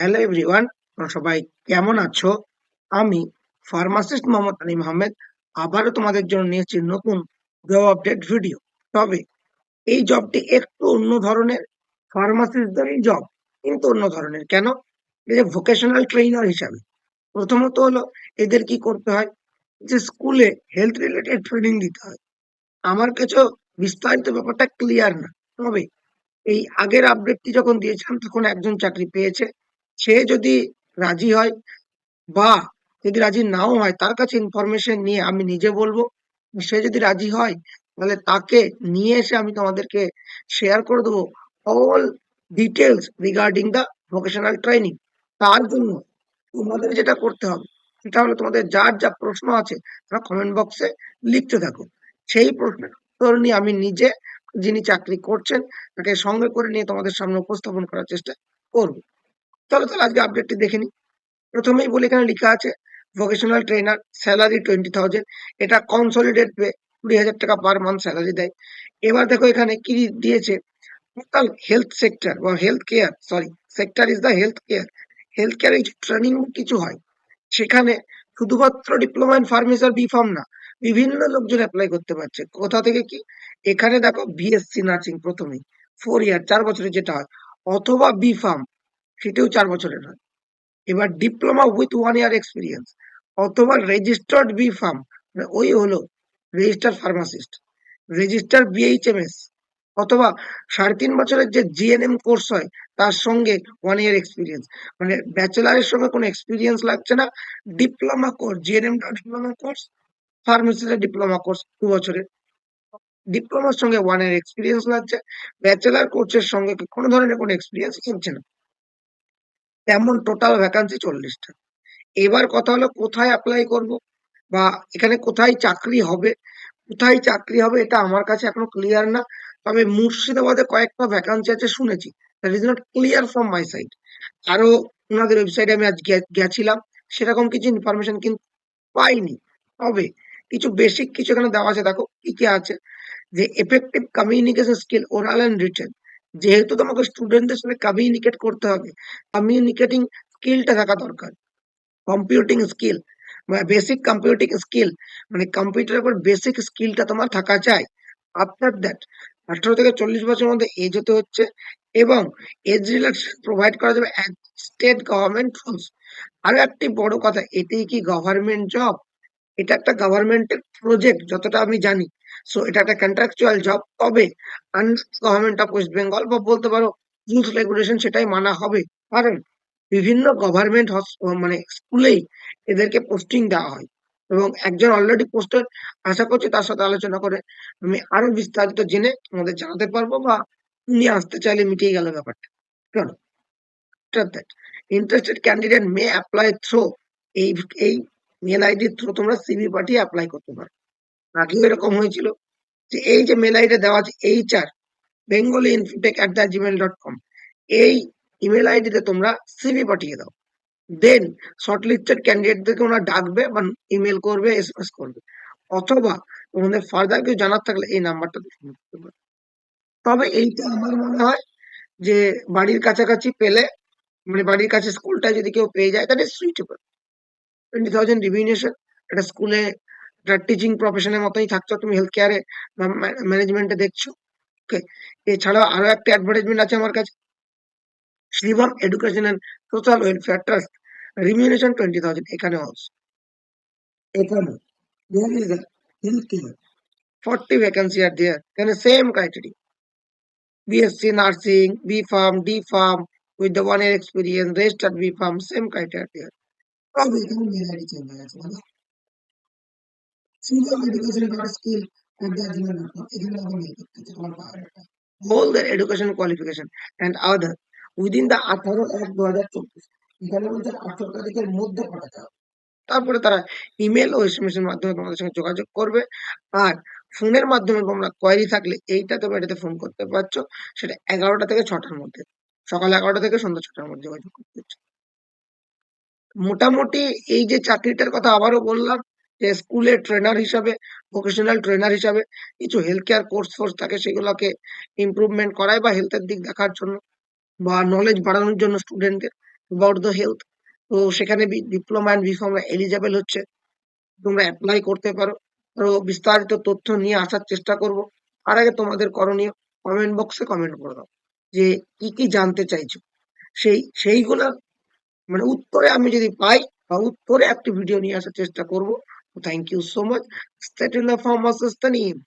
Hello everyone তোমরা সবাই কেমন আছো? আমি ফার্মাসিস্ট মোহাম্মদ আলিম আহমেদ আবারও তোমাদের জন্য নিয়েছি নতুন জব আপডেট ভিডিও তবে এই জবটি একটু অন্য ধরনের ফার্মাসিস্টদেরই জব কিন্তু অন্য ধরনের। কেন? এই যে ভোকেশনাল ট্রেনার হিসাবে। প্রথমত হলো এদের কি করতে হয়? যে স্কুলে হেলথ রিলেটেড ট্রেনিং দিতে হয়। আমার কাছেও বিস্তারিত ব্যাপারটা ক্লিয়ার না। তবে এই আগের আপডেটটি যখন দিয়েছিলাম, তখন একজন চাকরি পেয়েছে। সে যদি রাজি হয় বা যদি রাজি নাও হয়, তার কাছে ইনফরমেশন নিয়ে আমি নিজে বলব, সে যদি রাজি হয়, তাহলে তাকে নিয়ে এসে আমি তোমাদেরকে শেয়ার করে দেবো all details regarding the vocational training তার জন্য তোমাদের যেটা করতে হবে, সেটা হলো তোমাদের যার যা প্রশ্ন আছে, তারা কমেন্ট বক্সে লিখতে থাকো। সেই প্রশ্নের উত্তর নিয়ে আমি নিজে যিনি চাকরি করছেন, তাকে সঙ্গে করে নিয়ে তোমাদের সামনে উপস্থাপন করার চেষ্টা করব। চলো তাহলে আজকে আপডেটটি দেখে নিই। প্রথমেই বলি, এখানে লেখা আছে vocational trainer salary twenty thousand এটা কনসলিডেট পে কুড়ি হাজার টাকা পার মান্থ স্যালারি দেয়। এবার দেখো এখানে কি দিয়েছে টোটাল হেলথ সেক্টর বা health care sorry sector is the health care health care এই ট্রেনিং কিছু হয়। সেখানে শুধুমাত্র ডিপ্লোমা ইন ফার্মেসি আর বি ফার্ম না, বিভিন্ন লোকজন অ্যাপ্লাই করতে পারছে। কোথা থেকে কি? এখানে দেখো বিএসসি নার্সিং প্রথমেই ফোর ইয়ার চার বছরের যেটা হয়। অথবা বি ফার্ম সেটাও চার বছরের হয়। এবার diploma with one year experience অথবা রেজিস্টার্ড বি ফার্ম মানে ওই হলো রেজিস্টার ফার্মাসিস্ট রেজিস্টার বিএইচএমএস অথবা সাড়ে তিন বছরের যে জিএনএম কোর্স হয়, তার সঙ্গে ওয়ান ইয়ার এক্সপিরিয়েন্স মানে ব্যাচেলারের সঙ্গে কোনো এক্সপিরিয়েন্স লাগছে না। Diploma course GNM diploma course ফার্মেসিতে ডিপ্লোমা কোর্স দু বছরের। ডিপ্লোমার সঙ্গে ওয়ান ইয়ার এক্সপিরিয়েন্স লাগছে ব্যাচেলার কোর্সের সঙ্গে কোনো ধরনের কোনো এক্সপিরিয়েন্স লাগছে না। তেমন টোটাল ভ্যাকান্সি চল্লিশটা। এবার কথা হলো, কোথায় অ্যাপ্লাই করব? বা এখানে কোথায় চাকরি হবে? কোথায় চাকরি হবে? এটা আমার কাছে এখনও ক্লিয়ার না। তবে মুর্শিদাবাদে কয়েকটা ভ্যাকান্সি আছে, শুনেছি। That is not clear from my side আরও ওনাদের ওয়েবসাইটে আমি আজ গেছিলাম। সেরকম কিছু ইনফরমেশন কিন্তু পাইনি। তবে কিছু বেসিক কিছু এখানে দেওয়া আছে। দেখো, কি কি আছে? যে effective communication skill oral and written যেহেতু তোমাকে স্টুডেন্টদের সাথে কমিউনিকেট করতে হবে কমিউনিকেটিং স্কিলটা থাকা দরকার। কম্পিউটিং স্কিল মানে বেসিক কম্পিউটিং স্কিল মানে কম্পিউটারের উপর বেসিক স্কিলটা তোমার থাকা চাই। আফটার দ্যাট আঠারো থেকে চল্লিশ বছরের মধ্যে এজ হতে হচ্ছে এবং এজ রিল্যাক্সেশন প্রোভাইড করা যাবে স্টেট গভর্নমেন্ট রুলস আরও একটি বড় কথা এটাই কি গভর্নমেন্ট জব এটা একটা গভর্নমেন্টের প্রজেক্ট যতটা আমি জানি। সো এটা একটা কন্ট্রাকচুয়াল জব তবে গভর্নমেন্ট অফ ওয়েস্ট বেঙ্গল বা বলতে পারো রুলস রেগুলেশন সেটাই মানা হবে। কারণ বিভিন্ন গভর্নমেন্ট মানে স্কুলেই এদেরকে পোস্টিং দেওয়া হয়। এবং একজন অলরেডি পোস্টেড আশা করছি তার সাথে আলোচনা করে আমি আরও বিস্তারিত জেনে তোমাদের জানাতে পারব বা নিয়ে আসতে চাইলে মিটিয়ে গেল ব্যাপারটা। চলো interested candidate may apply through এই এই মেল আইডি থ্রু তোমরা সিভি পাঠিয়ে অ্যাপ্লাই করতে পারো। আগেও এরকম হয়েছিল যে এই যে মেল আইডি দেওয়া আছে H R Bengali infotech at the Gmail dot com এই ইমেল আইডিতে তোমরা সিভি পাঠিয়ে দাও। দেন শর্টলিস্টেড ক্যান্ডিডেটদেরকে ওরা ডাকবে বা ইমেল করবে এসএমএস করবে। অথবা তোমাদের ফার্দার কিছু জানার থাকলে এই নাম্বারটাতে ফোন করতে পারো। তবে এইটা আমার মনে হয় যে বাড়ির কাছাকাছি পেলে মানে বাড়ির কাছে স্কুলটায় যদি কেউ পেয়ে যায়, তাহলে সুইটেবল টোয়েন্টি থাউজেন্ড রিভিনেশন একটা স্কুলে টিচিং প্রফেশনের মতোই থাকছো, তুমি হেলথ কেয়ারে ম্যানেজমেন্টে দেখছ। ওকে এছাড়াও আরও একটা অ্যাডভার্টাইজমেন্ট আছে আমার কাছে। Shrivam education and social welfare trust remuneration twenty thousand এখানে অলসো এখানে a healthcare 40 vacancy are there, এখানে same criteria BSc nursing, B farm D farm with the one year experience, registered B farm same criteria there তবে এখানে mail ID change Shrivam education dot skill at the gmail dot এখানে education qualification. And other within the আঠারো এক দু হাজার চব্বিশ এখানে তারিখের মধ্যে তারপরে তারা ইমেল ও এসএমএস এর মাধ্যমে তোমাদের সঙ্গে যোগাযোগ করবে। আর ফোনের মাধ্যমে তোমরা কোয়ারি থাকলে এইটা তোমরা এটাতে ফোন করতে পারছ। সেটা এগারোটা থেকে ছটার মধ্যে। সকাল এগারোটা থেকে সন্ধ্যা ছটার মধ্যে যোগাযোগ করতে মোটামুটি এই যে চাকরিটার কথা আবারও বললাম স্কুলের ট্রেনার হিসাবে ভোকেশনাল ট্রেনার হিসাবে কিছু হেলথ কেয়ার কোর্স ফোর্স থাকে সেগুলোকে ইমপ্রুভমেন্ট করায় বা হেলথের দিক দেখার জন্য বা নলেজ বাড়ানোর জন্য স্টুডেন্টদের অ্যাবাউট দ্য হেলথ তো সেখানে diploma and B pharma eligible হচ্ছে। তোমরা অ্যাপ্লাই করতে পারো। আরও বিস্তারিত তথ্য নিয়ে আসার চেষ্টা করব। আর আগে তোমাদের করণীয় কমেন্ট বক্সে কমেন্ট করে দাও যে কি কি জানতে চাইছো। সেই, সেইগুলোর মানে উত্তরে আমি যদি পাই বা উত্তরে একটি ভিডিও নিয়ে আসার চেষ্টা করব। Thank you so much. Stay tuned for the sustenance.